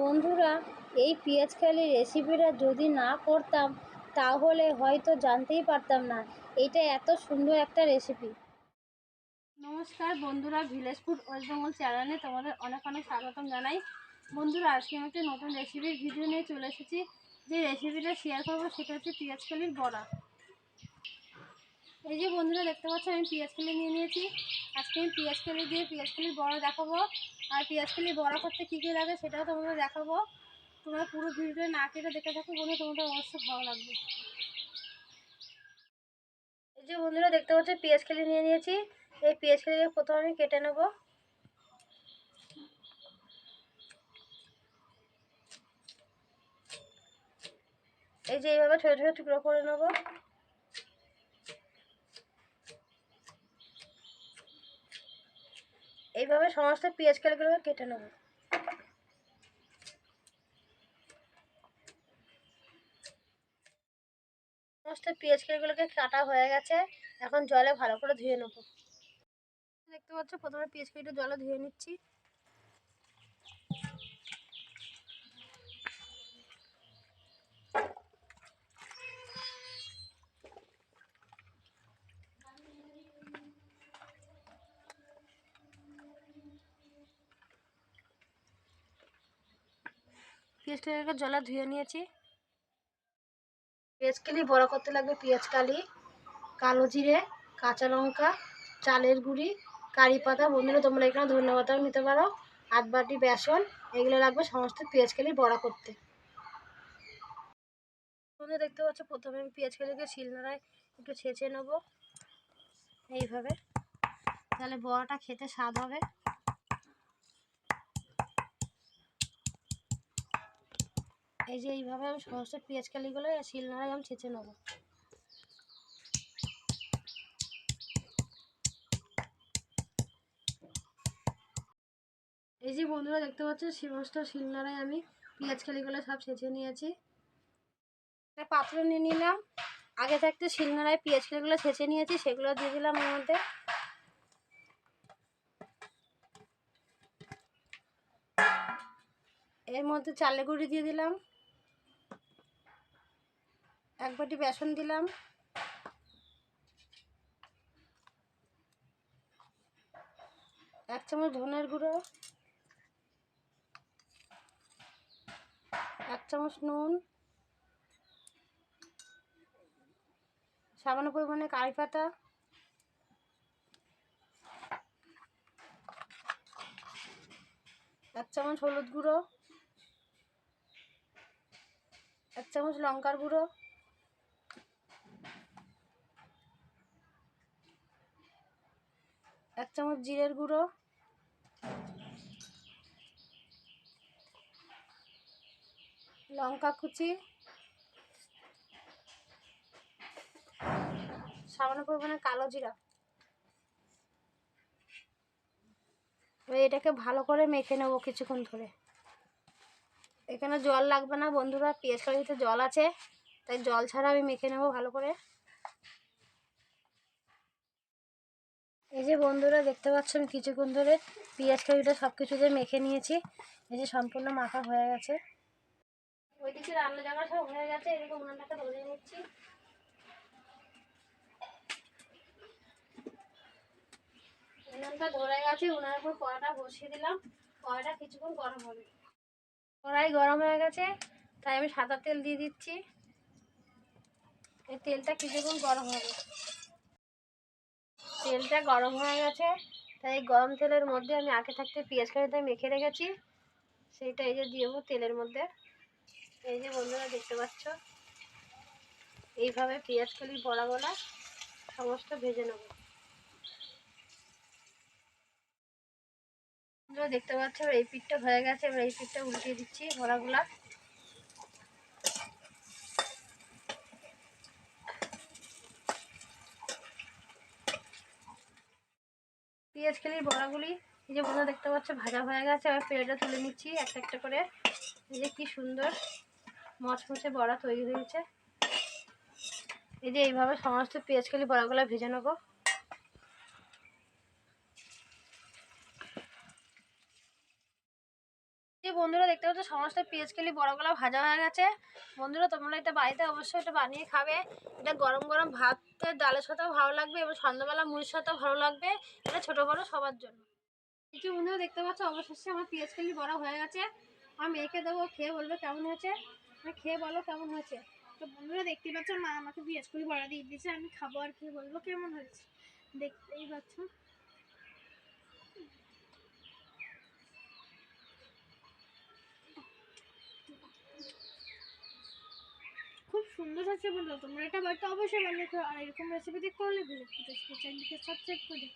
বন্ধুরা, এই পেঁয়াজকালি রেসিপিটা যদি না করতাম, তাহলে হয়তো জানতেই পারতাম না। এটা এত সুন্দর একটা রেসিপি নমস্কার বন্ধুরা, ভিলেজ ফুড ওয়েস্ট বেঙ্গল চ্যানেলে তোমাদের অনেক অনেক স্বাগতম জানাই। বন্ধুরা, আজকে আমি একটা নতুন রেসিপির ভিডিও নিয়ে চলে এসেছি। যে রেসিপিটা শেয়ার করব, সেটা হচ্ছে পেঁয়াজকালির বড়া। এই যে বন্ধুরা, দেখতে পাচ্ছ, আমি পেঁয়াজকালি নিয়ে নিয়েছি। আজকে আমি পেঁয়াজকালি দিয়ে পেঁয়াজকালির বড়া দেখাবো। আর পেঁয়াজকালি বড়া করতে কী কী লাগে সেটাও তোমাদের দেখাবো। তোমরা পুরো ভিডিওটা না কেটে দেখে থাকো বন্ধু তোমাদের অবশ্যই ভালো লাগবে। এই যে বন্ধুরা, দেখতে পাচ্ছ পেঁয়াজকালি নিয়ে নিয়েছি। এই পেঁয়াজকালিকে প্রথমে আমি কেটে নেব। এই যে এইভাবে ছোটো ছোটো টুকরো করে নেব। এইভাবে সমস্ত পেঁয়াজ কালিগুলোকে কেটে নেব। সমস্ত পেঁয়াজ কালগুলোকে কাটা হয়ে গেছে। এখন জলে ভালো করে ধুয়ে নেব। দেখতে পাচ্ছ? প্রথমে পেঁয়াজ কালিটা জলে ধুয়ে নিচ্ছি। পেঁয়াজটাকে জলে ধুয়ে নিয়েছি। পেঁয়াজ কালি বড় করতে লাগবে পেঁয়াজ কালি, কালো জিরে, কাঁচা লঙ্কা, চালের গুঁড়ি, কারি পাতা। বন্ধুরা, তোমরা এখানে ধন্যবাদও নিতে পারো আট বাটি, বেসন, এগুলো লাগবে সমস্ত পেঁয়াজ কালি বড়া করতে। তোমরা দেখতে পাচ্ছ, প্রথমে আমি পেঁয়াজ কালিকে শিলনোড়ায় একটু ছেঁচে নেব। এইভাবে। তাহলে বড়াটা খেতে স্বাদ হবে। এই যে এইভাবে আমি সমস্ত পেঁয়াজ কালিগুলো, শিলনোড়ায় আমি ছেঁচে নেব। এই যে বন্ধুরা দেখতে পাচ্ছ, সমস্ত শিলনোড়ায় আমি পেঁয়াজ কালিগুলো সব ছেঁচে নিয়েছি। পাত্র নিয়ে নিলাম। আগে থাকতে শিলনোড়ায় পেঁয়াজ কালিগুলো ছেঁচে নিয়েছি, সেগুলো দিয়ে দিলাম এর মধ্যে। এর মধ্যে চালে গুঁড়ি দিয়ে দিলাম। এক বাটি বেসন দিলাম। এক চামচ ধনের গুঁড়ো। এক চামচ নুন। সামান্য পরিমাণে কারি পাতা। এক চামচ হলুদ গুঁড়ো। এক চামচ লঙ্কার গুঁড়ো। এক চামচ জিরের গুঁড়ো। লঙ্কা কুচি। সামান্য পরিমাণে কালো জিরা। এটাকে ভালো করে মেখে নেব কিছুক্ষণ ধরে। এখানে জল লাগবে না বন্ধুরা, পেঁয়াজ কালিতে জল আছে, তাই জল ছাড়া আমি মেখে নেব ভালো করে। এই যে বন্ধুরা দেখতে পাচ্ছ, আমি কিছুক্ষণ ধরে পেঁয়াজ কালিটা সব কিছুতে মেখে নিয়েছি। এই যে সম্পূর্ণ মাখা হয়ে গেছে। ওইদিকে রান্না জায়গা সব হয়ে গেছে, এদিকে উনানটাকে ধরিয়ে নিচ্ছি। উনানটা ধরে গেছে উনার উপর বসিয়ে দিলাম। কড়াটা কিছুক্ষণ গরম হবে। কড়াই গরম হয়ে গেছে, তাই আমি সাদা তেল দিয়ে দিচ্ছি। এই তেলটা কিছুক্ষণ গরম হবে। তেলটা গরম হয়ে গেছে। তাই গরম তেলের মধ্যে আমি আগে থাকতে পেঁয়াজ কালিটা মেখে রেখেছি। সেইটা এই যে দিয়ে দেবো তেলের মধ্যে। এই যে বন্ধুরা দেখতে পাচ্ছ, এইভাবে পেঁয়াজ কালি বড়া বড়া সমস্ত ভেজে নেব। দেখতে পাচ্ছ, এই পিঠটা হয়ে গেছে, এবার এই পিঠটা উল্টিয়ে দিচ্ছি বড়াগুলা। পেঁয়াজ খেলির বড়াগুলি, এই যে বন্ধুরা দেখতে পাচ্ছ, ভাজা হয়ে গেছে। আমি পেঁয়াজটা তুলে নিচ্ছি একটা একটা করে। এই যে কি সুন্দর মচমচে বড়া তৈরি হয়েছে। এই যে এইভাবে সমস্ত পেঁয়াজ খেলি বড়াগুলো ভেজে নেব। যে বন্ধুরা দেখতে পাচ্ছ, সমস্ত পেঁয়াজ কেলি, বড়গুলো ভাজা হয়ে গেছে। বন্ধুরা, তোমরা এটা বাড়িতে অবশ্যই এটা বানিয়ে খাবে। এটা গরম গরম ভাতের ডালের সাথেও ভালো লাগবে, এবং সন্ধ্যাবেলা মুড়ির সাথেও ভালো লাগবে। এটা ছোটো বড়ো সবার জন্য। কিছু বন্ধুরা দেখতে পাচ্ছ, অবশেষে আমার পেঁয়াজ কেলি বড়া হয়ে গেছে। আমি মেয়েকে দেবো খেয়ে বলবে কেমন হয়েছে? খেয়ে বলো কেমন হয়েছে? তো বন্ধুরা দেখতেই পাচ্ছ, মা আমাকে পেঁয়াজ করি বড়া দিয়ে দিয়েছে, আমি খাব আর খেয়ে বলব কেমন হয়েছে? দেখতেই পাচ্ছ খুব সুন্দর হচ্ছে বন্ধু তোমরা এটা বাড়িতে অবশ্যই বানিয়ে তো আর এরকম রেসিপি দেখতে হলে চ্যানেলকে সাবস্ক্রাইব করে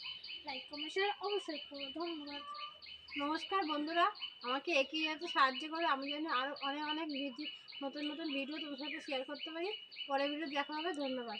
লাইক কমেন্ট শেয়ার অবশ্যই করো। ধন্যবাদ। নমস্কার বন্ধুরা, আমাকে একই যেতে সাহায্য করে। আমি যেন আরও অনেক অনেক ভিডিও, নতুন নতুন ভিডিও তোমার সাথে শেয়ার করতে পারি। পরের ভিডিও দেখা হবে। ধন্যবাদ।